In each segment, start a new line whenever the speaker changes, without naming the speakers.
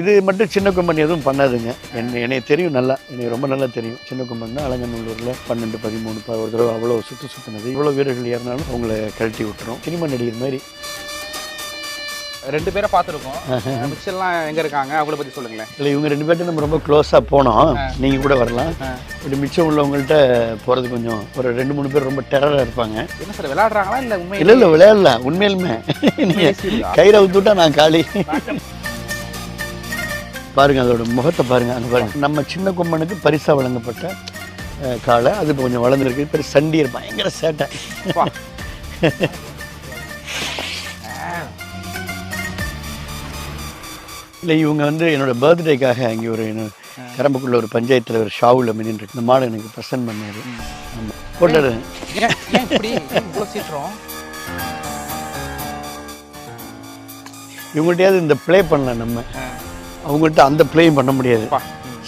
இது மட்டும் சின்ன கொம்பன் எதுவும் பண்ணாதுங்க. என்ன என்னைய தெரியும் நல்லா. எனக்கு ரொம்ப நல்லா தெரியும். சின்ன கொம்பன் தான் அலங்கநல்லூரில் பன்னெண்டு பதிமூணு ஒரு தடவை அவ்வளோ சுற்று சுற்றினது இவ்வளோ வீரர்கள் ஏறினாலும் அவங்கள கழட்டி விட்டுரும். சினிமா நடிகர் மாதிரி.
ரெண்டு பேரை பார்த்துருக்கோம். மிச்சம்லாம் எங்க இருக்காங்க? அவங்கள பத்தி சொல்லுங்களேன்.
இல்லை இவங்க ரெண்டு பேர்ட்ட நம்ம ரொம்ப க்ளோஸாக போனோம். நீங்கள் கூட வரலாம். இப்படி மிச்சம் உள்ளவங்கள்ட்ட போகிறது கொஞ்சம் ஒரு ரெண்டு மூணு பேர் ரொம்ப டெரராக இருப்பாங்க.
என்ன சார் விளையாடுறாங்களா? இல்ல உண்மை
இல்லை இல்லை விளையாடல. உண்மையிலுமே. நீங்கள் கயிறை விட்டுட்டா நான் காலி. பாருங்க அதோட முகத்தை பாருங்க அங்க பாருங்க. நம்ம சின்ன கொம்பனுக்கு பரிசா வழங்கப்பட்ட காளை அது இப்போ கொஞ்சம் வளர்ந்துருக்கு. பெரிய சண்டியர் பயங்கர சேட்டை. இல்லை இவங்க வந்து என்னோட பர்த்டேக்காக அங்கே ஒரு கரம்பக்குள்ள ஒரு பஞ்சாயத்து தலைவர் ஷாவுல மினின்னு இந்த மாடு எனக்கு ப்ரெசென்ட் பண்ணாரு. போட்டாரு இவங்கள்ட்டையாவது இந்த ப்ளே பண்ணலாம் நம்ம. அவங்கள்ட்ட அந்த ப்ளேயும் பண்ண முடியாது.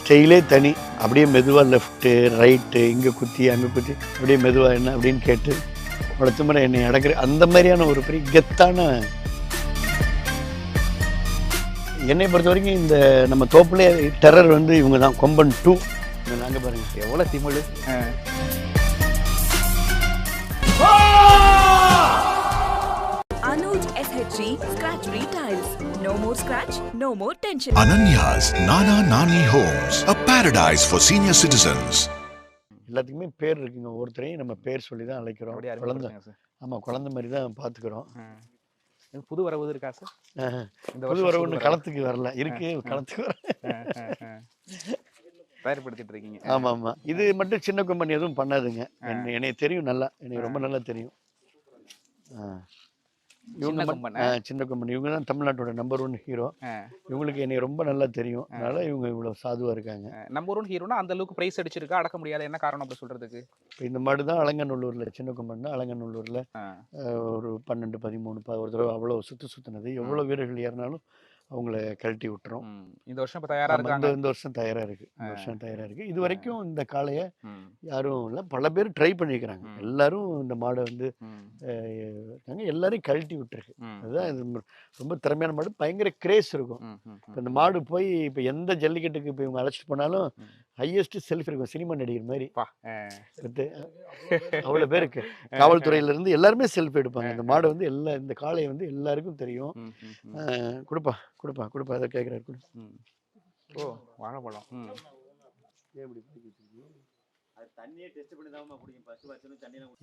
ஸ்டைலே தனி. அப்படியே மெதுவாக லெஃப்ட்டு ரைட்டு இங்கே குத்தி அங்கே குத்தி அப்படியே மெதுவாக என்ன அப்படின்னு கேட்டு அடுத்த முறை என்னை அடக்குற அந்த மாதிரியான ஒரு பெரிய கெத்தான என்னை பொறுத்த வரைக்கும் இந்த நம்ம தோப்புலே டெரர் வந்து இவங்க தான் கொம்பன் டூ நாங்கள் பாருங்க.
எவ்வளவு திமிழு.
SHG Scratch Free Tiles. No more scratch, no more tension.
Ananya's Nana Nani Homes, a paradise for senior citizens.
எல்லாத்துக்குமே பேர் இருக்குங்க. ஒவ்வொருத்தரையும் நம்ம பேர் சொல்லி தான் அழைக்கிறோம்.
அப்படியே
குழந்தை. ஆமாம் குழந்தை மாதிரி தான் பார்த்துக்கிறோம்.
புது வரவு இருக்கா சார்? இந்த
புது
வருஷம்
வர
புது
ஒன்று
வரவு.
களத்துக்கு வரல. இருக்கு களத்துக்கு வர.
தயார்படுத்திட்டு இருக்கீங்க.
ஆமா ஆமா. இது மட்டும் சின்ன கொம்பன் எதுவும் பண்ணாதுங்க. என்ன என்னைய தெரியும் நல்லா. எனக்கு ரொம்ப நல்லா தெரியும். ஆ. இவங்க
சின்ன கொம்பன்,
இவங்க தான் தமிழ்நாட்டோட நம்பர் ஒன் ஹீரோ. இவங்களுக்கு என்னை ரொம்ப நல்லா தெரியும். அதனால இவங்க இவ்வளவு சாதுவா இருக்காங்க.
நம்ம ஒரு ஹீரோனா அந்த அளவுக்கு பிரைஸ் அடிச்சிருக்கா. அடக்க முடியாத என்ன காரணம் அப்படி சொல்றதுக்கு?
இப்போ இந்த மாடு தான் அலங்கநல்லூர்ல சின்ன கொம்பன் தான் அலங்கநல்லூர்ல. ஒரு பன்னெண்டு பதிமூணு ஒரு தடவை அவ்வளோ சுத்து சுத்தினது. எவ்வளோ வீரர்கள் ஏறினாலும் அவங்கள கழட்டி விட்டுரும்.
இந்த வருஷம் இப்ப தயாரா
ஆமா, இந்த
இருக்காங்க
இந்த வருஷம் தயாரா இருக்கு இந்த வருஷம் தயாரா இருக்கு இது வரைக்கும் இந்த காளையை. யாரும் இல்லை பல பேர் ட்ரை பண்ணியிருக்கிறாங்க. எல்லாரும் இந்த மாடை வந்து நாங்க எல்லாரையும் கழட்டி விட்டுருக்கு. அதுதான் இது ரொம்ப திறமையான மாடு பயங்கர கிரேஸ் இருக்கும். இப்போ இந்த மாடு போய் இப்போ எந்த ஜல்லிக்கட்டுக்கு இப்போ இவங்க அழைச்சிட்டு போனாலும். ஹையஸ்ட் செல்ஃப் இருக்கும் சினிமா நடிகர் மாதிரி. அவ்வளோ பேருக்கு காவல்துறையில இருந்து எல்லாருமே செல்ஃபி எடுப்பாங்க. இந்த மாடு வந்து எல்லா இந்த காளையை வந்து எல்லாருக்கும் தெரியும். கொடுப்பா கொடுப்பா கொடுப்பா அதை கேட்குறாரு கொடு.
ஓ வாழைப்பழம்.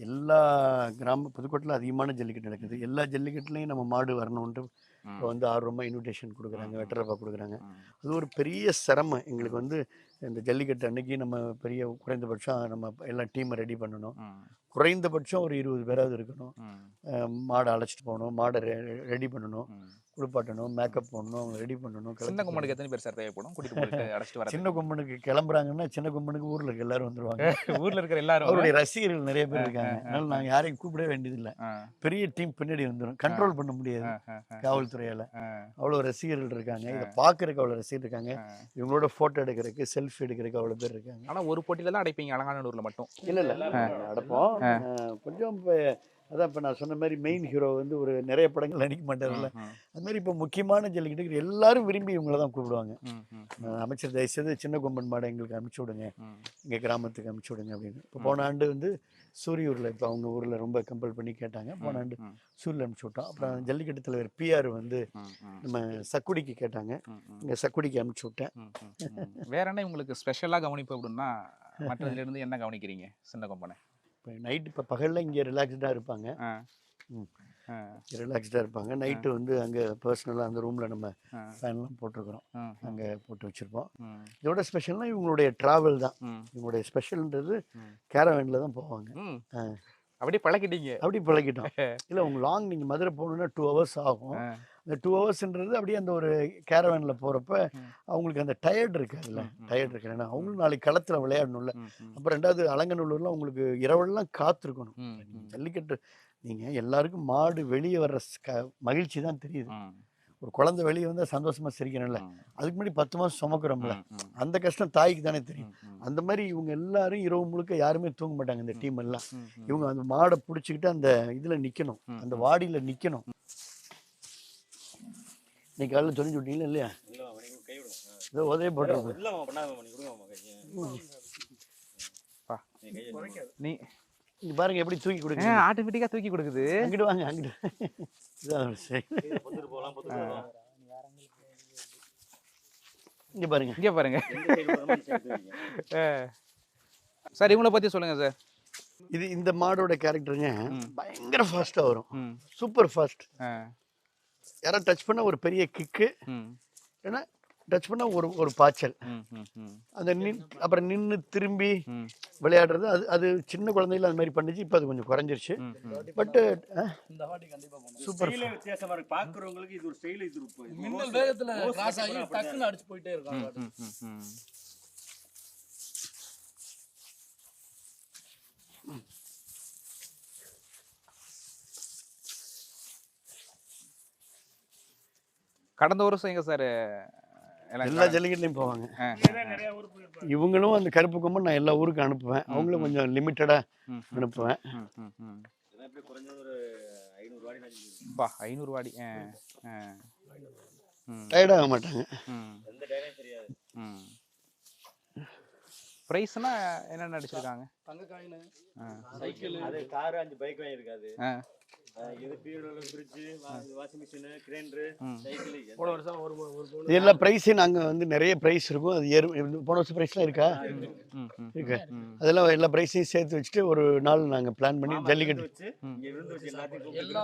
எல்லா கிராம புதுக்கோட்டையில் அதிகமான ஜல்லிக்கட்டு நடக்குது. எல்லா ஜல்லிக்கட்டுலையும் நம்ம மாடு வரணுன்ட்டு இப்போ வந்து ஆர்வமாக இன்விடேஷன் கொடுக்குறாங்க வெட்டரப்பா கொடுக்குறாங்க. அது ஒரு பெரிய சிரமம். எங்களுக்கு வந்து இந்த ஜல்லிக்கட்டு அன்னைக்கு நம்ம பெரிய குறைந்தபட்சம் நம்ம எல்லாம் டீமை ரெடி பண்ணணும். குறைந்தபட்சம் ஒரு இருபது பேராவது இருக்கணும். மாடை அழைச்சிட்டு போகணும். மாடை ரெடி பண்ணணும். குளிப்பாட்டணும் மேக்கப் போடணும் அவங்க ரெடி பண்ணணும்
சின்ன கும்பனுக்கு எத்தனை பேர் சார் தேவைப்படும்? கூட்டிட்டு போயிட்டு அழைச்சிட்டு வர
சின்ன கொம்பனுக்கு கிளம்புறாங்கன்னா சின்ன கொம்பனுக்கு ஊரில் இருக்க எல்லாரும் வந்துருவாங்க.
ஊர்ல இருக்கிற எல்லாரும்.
அவருடைய ரசிகர்கள் நிறைய பேர் இருக்காங்க. அதனால நாங்கள் யாரையும் கூப்பிடவே வேண்டியதில்லை. பெரிய டீம் பின்னாடி வந்துடும் கண்ட்ரோல் பண்ண முடியாது காவல்துறையால்.
ஆ,
அவ்வளோ ரசிகர்கள் இருக்காங்க. இதை பார்க்கறதுக்கு அவ்வளோ ரசிகர் இருக்காங்க. இவங்களோட ஃபோட்டோ எடுக்கிறதுக்கு செல்ஃபி எடுக்கிறதுக்கு அவ்வளோ பேர் இருக்காங்க.
ஆனா ஒரு போட்டியில தான் அடைப்பீங்க அலங்காநல்லூர்ல மட்டும்.
இல்லை இல்லை நடப்போம் அஹ், கொஞ்சம் இப்போ அதான் இப்போ நான் சொன்ன மாதிரி மெயின் ஹீரோ வந்து ஒரு நிறைய படங்கள் நடிக்க மாட்டார்ல. அது மாதிரி இப்போ முக்கியமான ஜல்லிக்கட்டுக்கு எல்லாரும் விரும்பி இவங்கள தான் கூப்பிடுவாங்க. அமைச்சர் தயவுசெய்து சின்ன கொம்பன் மாடை எங்களுக்கு அனுப்பிச்சி விடுங்க. எங்கள் கிராமத்துக்கு அனுப்பிச்சி விடுங்க அப்படின்னு. இப்போ போன ஆண்டு வந்து சூரியூரில் இப்போ அவங்க ஊரில் ரொம்ப கம்பல் பண்ணி கேட்டாங்க. போன ஆண்டு
ம்,
சூரில் அனுப்பிச்சி விட்டோம். அப்புறம் ஜல்லிக்கட்டு தலைவர் பிஆர் வந்து நம்ம சக்குடிக்கு கேட்டாங்க. இங்கே சக்குடிக்கு அனுப்பிச்சி விட்டேன்.
வேற என்ன உங்களுக்கு ஸ்பெஷலா கவனிப்பு அப்படின்னா மற்றதுல இருந்து என்ன கவனிக்கிறீங்க சின்ன கொம்பனை?
இப்போ நைட்டு இப்போ பகலில் இங்கே ரிலாக்ஸ்டாக இருப்பாங்க. ரிலாக்ஸ்டாக இருப்பாங்க. நைட்டு வந்து அங்கே பர்சனலாக அந்த ரூமில் நம்ம ஃபேன்லாம் போட்டிருக்கிறோம். அங்கே போட்டு வச்சுருப்போம். இதோட ஸ்பெஷல்னா இவங்களுடைய ட்ராவல் தான். இவங்களுடைய ஸ்பெஷல்ன்றது. கேரவேனில் தான் போவாங்க.
அப்படியே பழக்கிட்டீங்க
அப்படி பழகிட்டோம். இல்லை உங்க லாங் நீங்கள் மதுரை போகணுன்னா டூ ஹவர்ஸ் ஆகும். அந்த டூ ஹவர்ஸ்ன்றது அப்படியே அந்த ஒரு கேரவேனில் போகிறப்ப. அவங்களுக்கு அந்த டயர்ட் இருக்குதுல்ல டயர்ட் இருக்கு. ஏன்னா அவங்களும் நாளைக்கு களத்தில் விளையாடணும்ல. அப்புறம் ரெண்டாவது அலங்கநல்லூர்லாம் உங்களுக்கு இரவெல்லாம் காத்திருக்கணும். ஜல்லிக்கட்டு நீங்கள் எல்லாருக்கும் மாடு வெளியே வர்ற க- மகிழ்ச்சி தான் தெரியுது. ஒரு குழந்தை வெளியே வந்தால் சந்தோஷமாக சிரிக்கணும்ல. அதுக்கு முன்னாடி பத்து மாதம் சுமக்கிறோம்ல. அந்த கஷ்டம் தாய்க்கு தானே தெரியும். அந்த மாதிரி இவங்க எல்லாரும் இரவு முழுக்க யாருமே தூங்க மாட்டாங்க இந்த டீம் எல்லாம். இவங்க அந்த மாடை பிடிச்சிக்கிட்டு அந்த இதில் நிற்கணும் அந்த வாடியில் நிற்கணும் இன்னைக்கு காலையில் சொல்லி விட்டீங்களா இல்லையா? இது உதவி போட்டுருக்கு.
நீ.
நீ
இங்க பாருங்க எப்படி தூக்கி கொடுங்க
ஆட்டோமேட்டிக்கா தூக்கி கொடுக்குது?
அங்கிட்டு வாங்க அங்கிட்டு. இதான் சரி. இங்க பாருங்க.
இங்க பாருங்க. சார் இவங்கள பத்தி சொல்லுங்க சார்.
இது இந்த மாடோட கேரக்டருங்க. பயங்கர ஃபாஸ்ட்டாக வரும். சூப்பர் ஃபாஸ்ட் யாராவது டச் பண்ண ஒரு பெரிய கிக்கு
ம்.
ஏன்னா டச் பண்ண ஒரு ஒரு பாய்ச்சல்.
ம் ம் ம்.
அந்த நின் அப்புறம் நின்று திரும்பி விளையாடுறது அது அது சின்ன குழந்தையில அது மாதிரி பண்ணுச்சு இப்போ அது கொஞ்சம் குறைஞ்சிருச்சு. பட்டு சூப்பர்
பாக்குறவங்களுக்கு இது ஒரு ஸ்டைல் இது
மின்னல் வேகத்துல
ரோஸ்
கிராஸ் ஆகி
அப்படிதான்.
டக்குன்னு அடிச்சு போயிட்டே இருக்காங்க.
கடந்த வருஷம் எங்க சார்
எல்லா ஜல்லிக்கட்டுலையும் போவாங்க. இவங்களும் அந்த கருப்பு கொம்பன் நான் எல்லா ஊருக்கும் அனுப்புவேன். அவங்களும் கொஞ்சம் லிமிட்டடாக அனுப்புவேன்.
பா ஐநூறு வாடி
டயர்டாக மாட்டாங்க
ம்
எந்த டயரும் தெரியாது
ம் ப்ரைஸ்னா என்னென்ன அடிச்சிருக்காங்க
தங்க காயின் சைக்கிள்.
அது கார் அஞ்சு பைக் வாங்கியிருக்காது இது பீரோல fridge washing machine grinder. Cycle
போன வருஷம் ஒரு ஒரு
எல்லா ப்ரைஸையும் நாங்கள் வந்து நிறைய ப்ரைஸ் இருக்கும். அது ஏறு போன வருஷம் ப்ரைஸ்லாம் இருக்கா? இருக்கு. அதெல்லாம் எல்லா ப்ரைஸையும் சேர்த்து வச்சுட்டு ஒரு நாள் நாங்கள் பிளான் பண்ணி ஜல்லிக்கட்டு.
வச்சு இங்க விருந்து வச்சு எல்லாத்தையும்
எல்லா.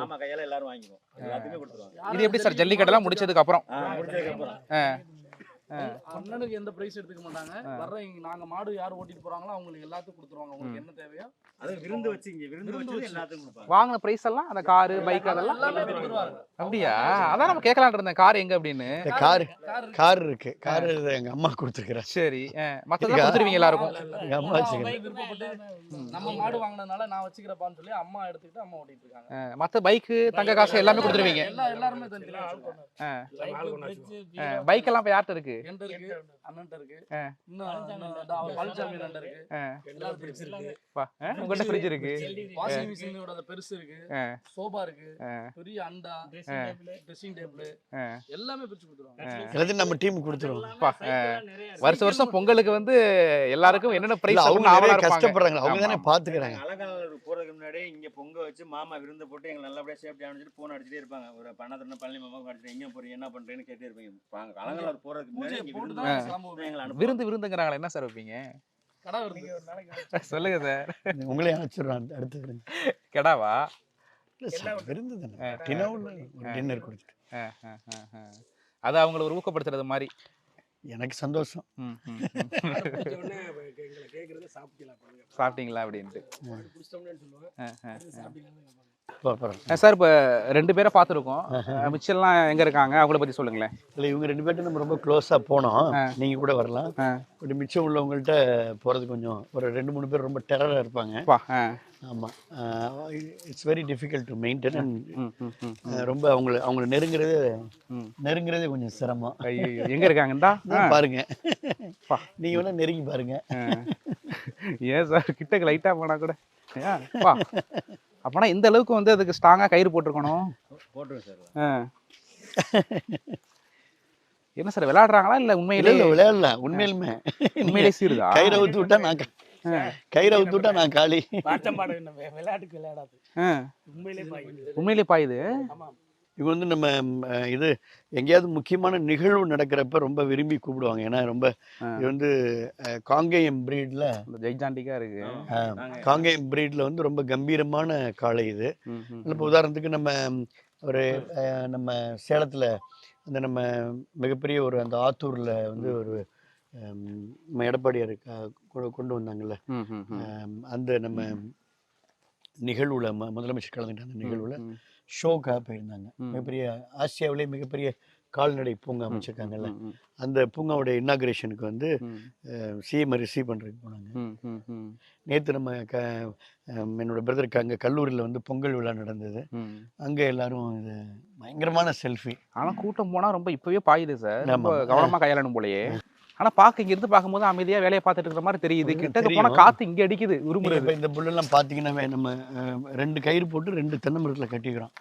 மாமா கையால எல்லாரும் வாங்கிக்குவோம் எல்லாத்தையுமே கொடுத்துருவாங்க.
இது எப்படி சார் ஜல்லிக்கட்டெல்லாம் முடிச்சதுக்கு அப்புறம்?
முடிச்சதுக்கு அப்புறம்.
அண்ணனுக்கு எந்த பிரைஸ் எடுத்துக்க மாட்டாங்க. வர்ற இங்க நாங்க மாடு யார் ஓட்டிட்டு போறாங்களோ அவங்களுக்கு எல்லாத்துக்கும் கொடுத்துருவாங்க. உங்களுக்கு என்ன தேவையோ
அது விருந்து வச்சு இங்க விருந்து வச்சு எல்லாத்துக்கும் கொடுப்பாங்க.
வாங்கின ப்ரைஸ் எல்லாம் அந்த காரு பைக் அதெல்லாம்
எல்லாமே கொடுத்துருவாங்க
அப்படியா? அதான் நம்ம கேட்கலான் இருந்தேன். கார் எங்க அப்படின்னு?
கார்
கார் இருக்கு.
கார் எங்கள் அம்மா கொடுத்துருக்குறேன்
சரி. மற்றதெல்லாம் கொடுத்துருவீங்க எல்லாருக்கும்.
எங்கள் அம்மா
விருப்பப்பட்டு நம்ம மாடு வாங்கினதுனால நான் வச்சுக்கிறப்பான்னு சொல்லி அம்மா எடுத்துக்கிட்டு அம்மா ஓட்டிட்டு இருக்காங்க.
மற்ற பைக்கு தங்க காசு எல்லாமே கொடுத்துருவீங்க.
எல்லா எல்லாருமே
பைக் எல்லாம் இப்போ யார்கிட்ட இருக்கு?
என்கிட்ட இருக்கு அண்ணன்ட்ட இருக்கு. பழனிசாமி இருக்கு.
ஆ,
எல்லாரும் ஃப்ரிட்ஜ் இருக்கு.
பா, ஆ, உங்கள்கிட்ட ஃப்ரிட்ஜ் இருக்கு.
வாஷிங் மிஷினோட அந்த பெருசு இருக்கு. சோபா இருக்கு. பெரிய அண்டா. Dressing table. எல்லாமே பிரிச்சு கொடுத்துருவாங்க.
எல்லாத்தையும் நம்ம டீம் கொடுத்துருவோம்.
வருஷம் வருஷம் பொங்கலுக்கு வந்து எல்லாருக்கும் என்னென்ன பிரைஸ்
அவங்க நிறைய கஷ்டப்படுறாங்க. அவங்க தானே பார்த்துக்கிறாங்க
அலங்காநல்லூர் போறதுக்கு முன்னாடி இங்க பொங்க வச்சு மாமா விருந்து போட்டு எங்களை நல்லபடியா சேஃப்டி அனுப்பிச்சிட்டு போன் அடிச்சுட்டே இருப்பாங்க. ஒரு பண்ணாதுன்னா பழனி மாமா அடிச்சுட்டு எங்க போறீங்க? என்ன பண்றேன்னு கேட்டே இருப்பீங்க. அலங்காநல்லூர் போறதுக்கு முன்னாடி விருந்து
விருந்துங்கிறாங்களே என்ன சார் வைப்பீங்க?
கடை
சொல்லுங்க சார்.
உங்களே அனுப்பிச்சிடுறோம் அடுத்து விருந்து.
கெடாவா?
விருந்து தானே. டின்னர் கொடுத்துட்டு.
அது அவங்கள ஒரு ஊக்கப்படுத்துறது மாதிரி.
எனக்கு சந்தோஷம்.
சாப்பிட்டீங்களா அப்படின்ட்டு. சார் இப்போ ரெண்டு பேரை பார்த்துருக்கோம். மிச்சம்லாம் எங்கே இருக்காங்க? அவங்கள பற்றி சொல்லுங்களேன்.
இல்லை இவங்க ரெண்டு பேர்ட்ட நம்ம ரொம்ப க்ளோஸாக போனோம். நீங்கள் கூட வரலாம். பட் மிச்சம் உள்ளவங்கள்ட்ட போகிறது கொஞ்சம் ஒரு ரெண்டு மூணு பேர் ரொம்ப டெரராக இருப்பாங்க. ஆமாம் it's very difficult to maintain and ரொம்ப அவங்கள அவங்கள நெருங்குறது. நெருங்குறதே கொஞ்சம் சிரமம்.
எங்கே இருக்காங்கண்டா ஆ.
பாருங்க.
பா.
நீங்க வேணா நெருங்கி பாருங்க.
ஏன் சார் கிட்டக்கு லைட்டாக போனால் கூட? அப்போனா இந்த அளவுக்கு வந்து அதுக்கு ஸ்ட்ராங்காக கயிறு போட்டிருக்கணும்.
சார்.
ஆ. என்ன சார் விளையாடுறாங்களா இல்லை உண்மையிலே
இல்ல விளையாடல. உண்மையிலுமே.
உண்மையிலே சீருதா?
கயிறை ஊத்து விட்டா நான் கயிறை ஊத்து விட்டா நான் காலி.
விளையாட்டுக்கு விளையாடாது. உண்மையிலே பாய்க்குது
உண்மையிலே பாயுது?
இவங்க வந்து நம்ம இது எங்கேயாவது முக்கியமான நிகழ்வு நடக்கிறப்ப ரொம்ப விரும்பி கூப்பிடுவாங்க. ஏன்னா ரொம்ப இது வந்து காங்கேயம் பிரீட்ல
ஜெய்ஜாண்டிக்காக இருக்கு.
காங்கேயம் பிரீட்ல வந்து ரொம்ப கம்பீரமான காளை இது. இப்போ உதாரணத்துக்கு நம்ம ஒரு அஹ், நம்ம சேலத்துல அந்த நம்ம மிகப்பெரிய ஒரு அந்த ஆத்தூர்ல வந்து ஒரு நம்ம எடப்பாடியார் கொண்டு- வந்தாங்கல்ல. அந்த நம்ம நிகழ்வுல முதலமைச்சர் கலந்துட்ட அந்த நிகழ்வுல. ஷோக்காக போயிருந்தாங்க. மிகப்பெரிய ஆசியாவிலே மிகப்பெரிய கால்நடை பூங்கா அமைச்சிருக்காங்கல்ல. அந்த பூங்காவோட இன்னாகிரேஷனுக்கு வந்து சிஎம் ரிசீவ் பண்ணுறதுக்கு போனாங்க. நேற்று நம்ம க என்னோட பிரதருக்கு அங்கே கல்லூரியில் வந்து பொங்கல் விழா நடந்தது. அங்கே எல்லாரும் இது பயங்கரமான செல்ஃபி
ஆனா கூட்டம் போனா ரொம்ப இப்பவே பாயுது சார். ரொம்ப
ஆமா.
கவனமா கையாளணும் போலயே. ஆனா பாக்க இங்க இருந்து பார்க்கும்போது அமைதியா வேலையை பார்த்துட்டு இருக்கிற மாதிரி தெரியுது.
உங்களுக்கு
கிட்டக்க போனா
தெரியும்.
காத்து இங்க அடிக்குது
இப்போ இந்த புல்லெல்லாம் பார்த்தீங்கன்னா நம்ம அஹ், ரெண்டு கயிறு போட்டு ரெண்டு தென்னை மரத்தில் கட்டிக்கிறோம்.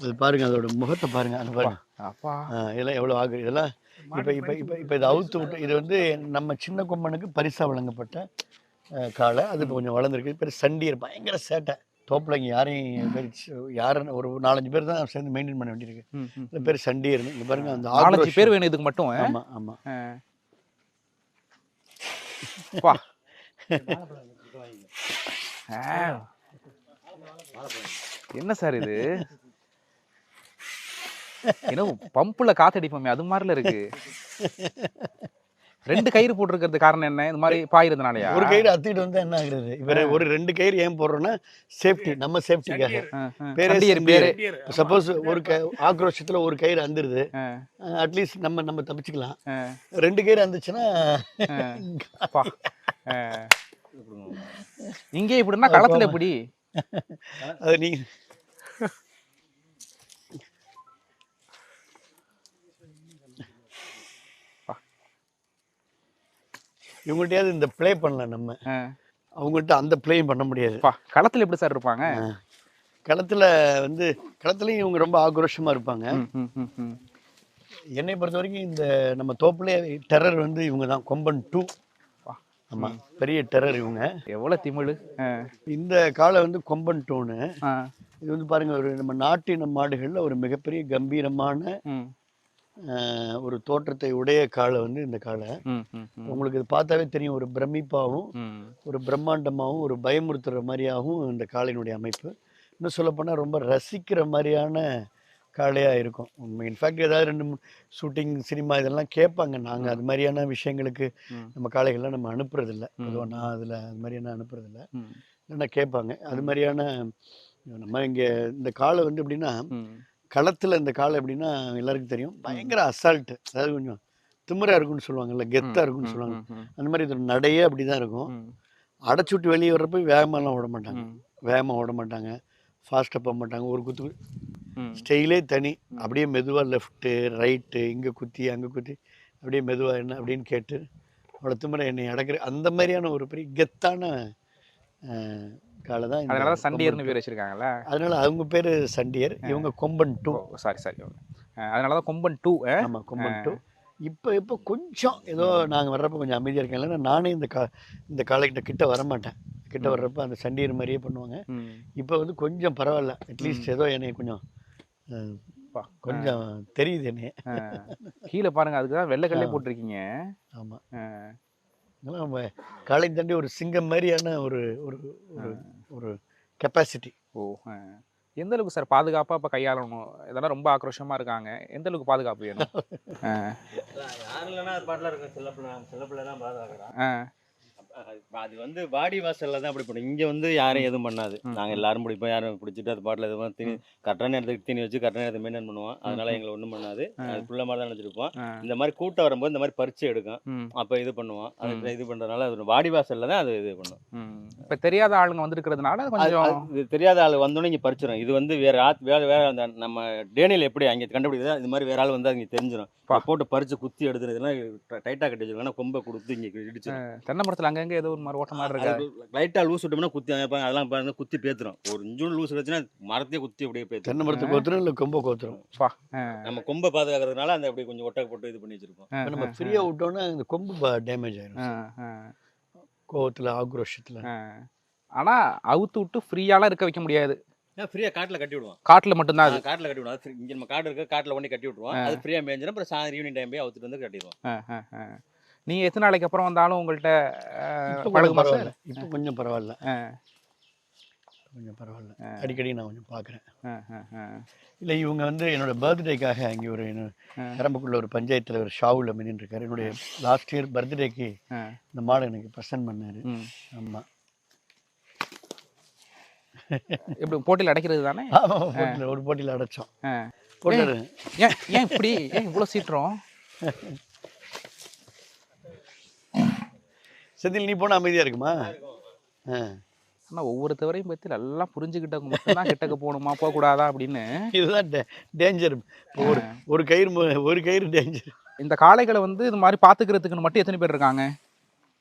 அது பாருங்க அதோட முகத்தை பாருங்க அது பாருங்க.
அப்பா
இதெல்லாம் எவ்வளோ ஆகுது இதெல்லாம் இப்போ இப்போ இப்போ இப்போ இது அவுத்து விட்டு இது வந்து நம்ம சின்ன கொம்பனுக்கு பரிசா வழங்கப்பட்ட காளை. அது இப்போ கொஞ்சம் வளர்ந்துருக்கு. பேர் சண்டியர் பயங்கர சேட்டை. தோப்பில் இங்கே யாரையும் யாருன்னு ஒரு நாலஞ்சு பேர் தான் சேர்ந்து மெயின்டைன் பண்ண வேண்டியிருக்கு. பேர் சண்டியர் இங்கே பாருங்க அந்த ஆக்ரோஷம்.
பேர் வேணும் இதுக்கு மட்டும் ஆ?
ஆமா ஆமா.
வா. என்ன சார் இது என்ன பம்புல காத்தடிப்போமே அது மாதிரில இருக்கு ரெண்டு கயிறு போட்டிருக்கிறது காரணம் என்ன? இந்த மாதிரி பாயிருந்தனாலயா?
ஒரு கயிறு அத்திட்டு வந்தா என்ன ஆகுறது? இவர் ஒரு ரெண்டு கயிறு ஏன் போடுறோம்னா சேஃப்டி நம்ம சேஃப்டிக்காக. பேரே சப்போஸ் ஒரு க ஆக்ரோஷத்துல ஒரு கயிறு அந்துருது. அட்லீஸ்ட் நம்ம நம்ம தப்பிச்சுக்கலாம். ரெண்டு கயிறு அந்துச்சுன்னா.
இங்கே இப்படின்னா களத்துல எப்படி?
அது நீ இவங்கள்ட்டயாவது இந்த ப்ளே பண்ணலாம் நம்ம. அவங்கள்ட்ட அந்த ப்ளேயும் பண்ண முடியாது.
பா களத்துல எப்படி சார் இருப்பாங்க?
களத்துல வந்து களத்துலயும் இவங்க ரொம்ப ஆக்ரோஷமா இருப்பாங்க. என்னை பொறுத்த வரைக்கும் இந்த நம்ம தோப்புலே டெரர் வந்து இவங்க தான் கொம்பன் டூ
வா.
ஆமா பெரிய டெரர் இவங்க.
எவ்வளவு திமிழு?
இந்த காளை வந்து கொம்பன் டூன்னு இது வந்து பாருங்க ஒரு நம்ம நாட்டின மாடுகள்ல ஒரு மிகப்பெரிய கம்பீரமான ஒரு தோற்றத்தை உடைய காளை வந்து இந்த
ம்,
உங்களுக்கு இது பார்த்தாவே தெரியும் ஒரு பிரமிப்பாகவும். ஒரு பிரம்மாண்டமாகவும் ஒரு பயமுறுத்துற மாதிரியாகவும் இந்த காளையினுடைய அமைப்பு. இன்னும் சொல்லப்போனால் ரொம்ப ரசிக்கிற மாதிரியான காளையாக இருக்கும். இன்ஃபேக்ட் ஏதாவது ரெண்டு ஷூட்டிங் சினிமா இதெல்லாம் கேட்பாங்க. நாங்கள் அது மாதிரியான விஷயங்களுக்கு. நம்ம காளைகள்லாம் நம்ம அனுப்புறதில்ல.
ம்.
பொதுவாக நான் அதில் அது மாதிரியான அனுப்புறதில்ல. இல்லைன்னா கேட்பாங்க. அது மாதிரியான நம்ம இங்கே இந்த காளை வந்து எப்படின்னா. களத்தில் இந்த காளை எப்படின்னா எல்லாருக்கும் தெரியும். பயங்கர அசால்ட்டு அதாவது கொஞ்சம் திமிரா இருக்கும்னு சொல்லுவாங்கல்ல கெத்தாக இருக்கும்னு சொல்லுவாங்க. அந்த மாதிரி இது நடையே அப்படி தான் இருக்கும். அடைச்சி விட்டு வெளியே வர்றப்ப வேகமாலாம் ஓட மாட்டாங்க. வேகமாக ஓட மாட்டாங்க. ஃபாஸ்ட்டாக போக மாட்டாங்க. ஒரு குத்து. ஸ்டைலே தனி. அப்படியே மெதுவாக லெஃப்ட்டு ரைட்டு இங்கே குத்தி அங்கே குத்தி அப்படியே மெதுவாக என்ன அப்படின்னு கேட்டு அவ்வளோ திமிர என்னை அடக்கிற அந்த மாதிரியான ஒரு பெரிய கெத்தான காளை தான் இந்த
அதனாலதான் சண்டியர்னு பேர் வச்சிருக்காங்கல்ல.
அதனால அவங்க பேர் சண்டியர் இவங்க கொம்பன் டூ.
சாரி சாரி அதனாலதான் கொம்பன் டூ
ஆமாம் கொம்பன் டூ. இப்போ இப்போ கொஞ்சம் ஏதோ நாங்கள் வர்றப்ப கொஞ்சம் அமைதியாக இருக்கேன். இல்லைன்னா நானே இந்த கா இந்த காளைக்கிட்ட கிட்ட வரமாட்டேன். கிட்ட வர்றப்ப அந்த சண்டியர் மாதிரியே பண்ணுவாங்க. இப்போ வந்து கொஞ்சம் பரவாயில்ல. அட்லீஸ்ட் ஏதோ என்னை கொஞ்சம் கொஞ்சம் தெரியுது என்னைய.
கீழே பாருங்க அதுக்கு தான் வெள்ளைக்கல்லே
ஆ.
போட்டிருக்கீங்க.
ஆமாம் நம்ம காளை தாண்டி ஒரு சிங்கம் மாதிரியான ஒரு ஒரு ஒரு ஒரு கெப்பாசிட்டி
ஓ ஆ. எந்த அளவுக்கு சார் பாதுகாப்பா இப்ப கையாளணும்? இதெல்லாம் ரொம்ப ஆக்ரோஷமா இருக்காங்க. எந்த அளவுக்கு பாதுகாப்பு வேணும்?
யாரும் இல்லைன்னா அது பாட்டில் இருக்கும் சில பிள்ளை சில பிள்ளை தான் பாதுகாக்கிறோம்
ஆ,
அது வந்து வாடி வாசல்ல தான் அப்படி பண்ணும். இங்க வந்து யாரும் எதுவும் பண்ணாது. நாங்க எல்லாரும் பிடிப்போம். யாரும் பிடிச்சிட்டு அது பாட்டில் எதுவும் தீனி கரெக்டான நேரத்துக்கு தீனி வச்சு கரெக்டான நேரத்தை மெயின்டைன் பண்ணுவோம். அதனால எங்களை ஒன்றும் பண்ணாது. அது புள்ள மாதிரி தான் நினச்சிருப்போம். இந்த மாதிரி கூட்டம் வரும்போது இந்த மாதிரி பறிச்சு எடுக்கும். அப்போ இது பண்ணுவோம். அது இது பண்றதுனால அது வாடி வாசல்ல தான் அது இது பண்ணும்.
இப்ப தெரியாத ஆளுங்க வந்திருக்கிறதுனால கொஞ்சம்
இது தெரியாத ஆள் வந்தோடனே இங்கே பறிச்சிடும் இது வந்து வேற ஆத் வேற வேற அந்த நம்ம டேனியில் எப்படி அங்கே கண்டுபிடிக்குதோ இது மாதிரி வேற ஆள் வந்து அங்கே தெரிஞ்சிடும். போட்டு பறிச்சு குத்தி எடுத்துரு இதெல்லாம் டைட்டாக கட்டி வச்சிருக்காங்க கொம்பை கொடுத்து இங்கே இடிச்சிடும்
தென்னை மரத்துல அங்கங்க ஏதோ ஒரு மாதிரி ஓட்ட மாதிரி இருக்கா?
லைட்டாக லூஸ் விட்டோம்னா குத்தி பாருங்க, அதெல்லாம் பாருங்க குத்தி பேத்துரும். ஒரு இன்ஜூன் லூஸ் வச்சுன்னா மரத்தையே குத்தி அப்படியே பேத்துரும்.
தென்னை மரத்துக்கு கோத்துரும் இல்லை கொம்பை கோத்துரும்?
நம்ம கொம்பை பாதுகாக்கிறதுனால அந்த அப்படி கொஞ்சம் ஒட்டை போட்டு இது பண்ணி வச்சிருப்போம்.
நம்ம ஃப்ரீயாக விட்டோன்னா இந்த கொம்பு டேமேஜ் ஆயிடும் கோவத்தில் ஆக்ரோஷத்தில்.
ஆ. ஆனா அவுத்து விட்டு ஃப்ரீயாலாம் இருக்க வைக்க முடியாது.
ஃப்ரீயாக காட்டில் கட்டி விடுவோம்.
காட்டுல மட்டும்தான் அது.
காட்டில் கட்டி விடுவோம். இங்க நம்ம காடு இருக்கு காட்டில் ஒண்ணி கட்டி விட்டுருவோம். அது ஃப்ரீயாக மேய்ஞ்சிடும் அப்புறம் சாயந்தரம் ஈவினிங் டைம் போய் அவுத்துட்டு வந்து கட்டிடுவோம்.
நீங்க எத்தனை நாளைக்கு அப்புறம் வந்தாலும் உங்கள்கிட்ட பழகுமா சார்?
பரவாயில்ல. இப்போ கொஞ்சம் பரவாயில்ல. கொஞ்சம் பரவாயில்ல. அடிக்கடி நான் கொஞ்சம் பார்க்குறேன். இல்லை இவங்க வந்து என்னோட பர்த்டேக்காக அங்கே ஒரு
ஆ.
கரம்புக்குள்ள ஒரு பஞ்சாயத்து தலைவர் ஷாவுல இருக்காரு. என்னுடைய லாஸ்ட் இயர் பர்த்டேக்கு இந்த மாடை எனக்கு ப்ரெசென்ட் பண்ணாரு. ஆமாம்
எப்படி போட்டியில் அடைக்கிறது தானே?
ஒரு போட்டியில் அடைச்சோம்.
ஏன் ஏன் இப்படி ஏன் இவ்வளோ சீட்டுறோம்
செந்தில் நீ போனால் அமைதியாக இருக்குமா? ஆ.
ஆனால் ஒவ்வொருத்தவரையும் பற்றி நல்லா புரிஞ்சுக்கிட்டவங்க மட்டும்தான் கிட்டக்க போகணுமா? போகக்கூடாதா அப்படின்னு.
இதுதான் டேஞ்சர் ஒரு ஒரு கயிறு ஒரு கயிறு டேஞ்சர்
இந்த காளைகளை வந்து இது மாதிரி பார்த்துக்கிறதுக்குன்னு மட்டும் எத்தனை பேர் இருக்காங்க?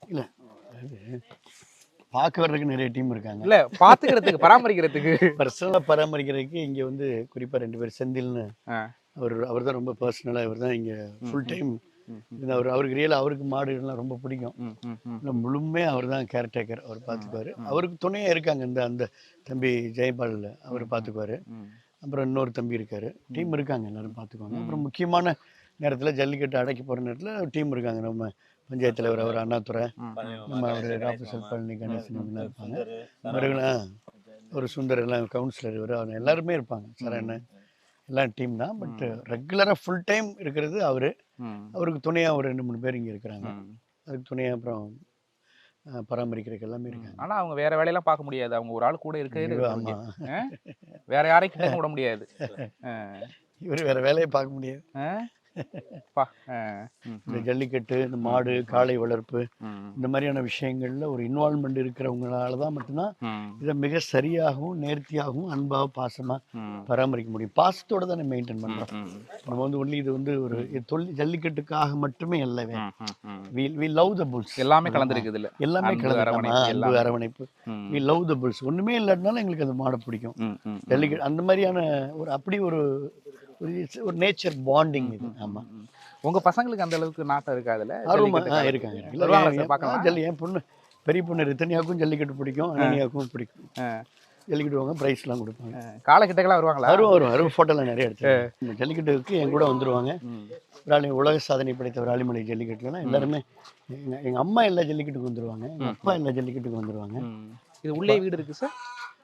இல்லை பார்க்க வர்றதுக்கு நிறைய டீம் இருக்காங்க.
இல்லை பார்த்துக்கிறதுக்கு பராமரிக்கிறதுக்கு.
பர்சனலாக பராமரிக்கிறதுக்கு இங்கே வந்து குறிப்பாக ரெண்டு பேர் செந்தில்னு. அவர் அவர் தான் ரொம்ப பர்சனலாக இவர் தான் இங்கே ஃபுல் டைம் இது அவர் அவருக்கு ரியலாக அவருக்கு மாடுகள்லாம் ரொம்ப பிடிக்கும்.
ம், ம், ம்.
இல்லை முழுமே அவர் தான் கேர்டேக்கர் அவர் பார்த்துக்குவாரு அவருக்கு துணையாக இருக்காங்க இந்த அந்த தம்பி ஜெயபால் அவர் பார்த்துக்குவாரு. அப்புறம் இன்னொரு தம்பி இருக்காரு. டீம் இருக்காங்க எல்லாரும் பார்த்துக்குவாங்க அப்புறம் முக்கியமான நேரத்தில் ஜல்லிக்கட்டு அடைக்க போகிற நேரத்தில் டீம் இருக்காங்க. நம்ம பஞ்சாயத்து தலைவர் அவர் அண்ணாதுரை நம்ம அவர் ராபசல் பழனி கணேசன் இவங்கெல்லாம் இருப்பாங்க. அவர்களாம் ஒரு சுந்தர் எல்லாம் கவுன்சிலர் இவர். அவங்க எல்லாருமே இருப்பாங்க. சரண் எல்லாம் டீம் தான். பட் ரெகுலராக ஃபுல் டைம் இருக்கிறது அவர். அவருக்கு துணையாக ஒரு ரெண்டு மூணு பேர் இங்கே இருக்கிறாங்க. அதுக்கு துணையாக அப்புறம் பராமரிக்கிறதுக்கு எல்லாமே இருக்காங்க.
ஆனா அவங்க வேற வேலையெல்லாம் பார்க்க முடியாது. அவங்க ஒரு ஆள் கூட ஆ? வேற யாரையும் விட முடியாது.
இவர் வேற வேலையை பார்க்க முடியாது. இந்த ஜல்லிக்கட்டு இந்த மாடு காளை வளர்ப்பு இந்த மாதிரியான விஷயங்கள்ல ஒரு இன்வால்மெண்ட் இருக்கிறவங்களால தான் மட்டும்தான் இதை மிக சரியாகவும் நேர்த்தியாகவும் அன்பாக பாசமா பராமரிக்க முடியும். பாசத்தோட தானே மெயின்டைன் பண்றோம்.
ம்,
நம்ம வந்து ஒன்லி இது வந்து ஒரு தொல்லி ஜல்லிக்கட்டுக்காக மட்டுமே
ம்.
We we love the bulls
எல்லாமே கலந்துருக்குது இல்ல.
எல்லாமே கலந்து அன்பு. அரவணைப்பு. வி லவ் த புல்ஸ் ஒண்ணுமே இல்லாட்டினாலும் எங்களுக்கு அந்த மாடை பிடிக்கும். ஜல்லிக்கட்டு அந்த மாதிரியான ஒரு அப்படி ஒரு ஒரு நேச்சர் பாண்டிங் இது. ஆமா.
ம். உங்க பசங்களுக்கு அந்த அளவுக்கு நாட்டம்
ஆ,
கால-
இருக்காங்க
பார்க்கலாம்.
ஜல்லி என் பொண்ணு பெரிய பொண்ணு ரித்தனியாவுக்கும் ஜல்லிக்கட்டு பிடிக்கும் அனனியாவுக்கும் பிடிக்கும். ஜல்லிக்கட்டு வாங்க ப்ரைஸ்லாம் கொடுப்பாங்க.
காலக்கிட்டக்கெல்லாம் வருவாங்களா?
வரும் வரும் வரும் ஃபோட்டோலாம் நிறைய எடுத்து ஜல்லிக்கட்டுக்கு என் கூட வந்துருவாங்க. விராலி உலக சாதனை படைத்த விராலிமலை ஜல்லிக்கட்டுலாம் எல்லாருமே எங்க எங்க அம்மா எல்லா ஜல்லிக்கட்டுக்கு வந்துருவாங்க. எங்க அப்பா எல்லா ஜல்லிக்கட்டுக்கு வந்துருவாங்க.
இது உள்ளே வீடு இருக்கு சார்?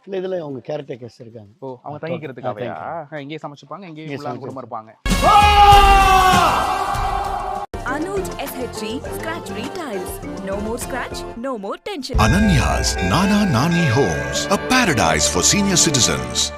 இல்ல இதுல அவங்க கேரக்டர்ஸ் இருக்காங்க
ஓ அவங்க தங்கிக்கிறதுக்காகயா
ஆ,
இங்கேயே சமைச்சுப்பாங்க இங்கேயே குடும்பம் இருப்பாங்க
Anuj SHG Scratch Retiles. No more scratch, no more tension.
Ananya's Nana Nani Homes, a paradise for senior citizens.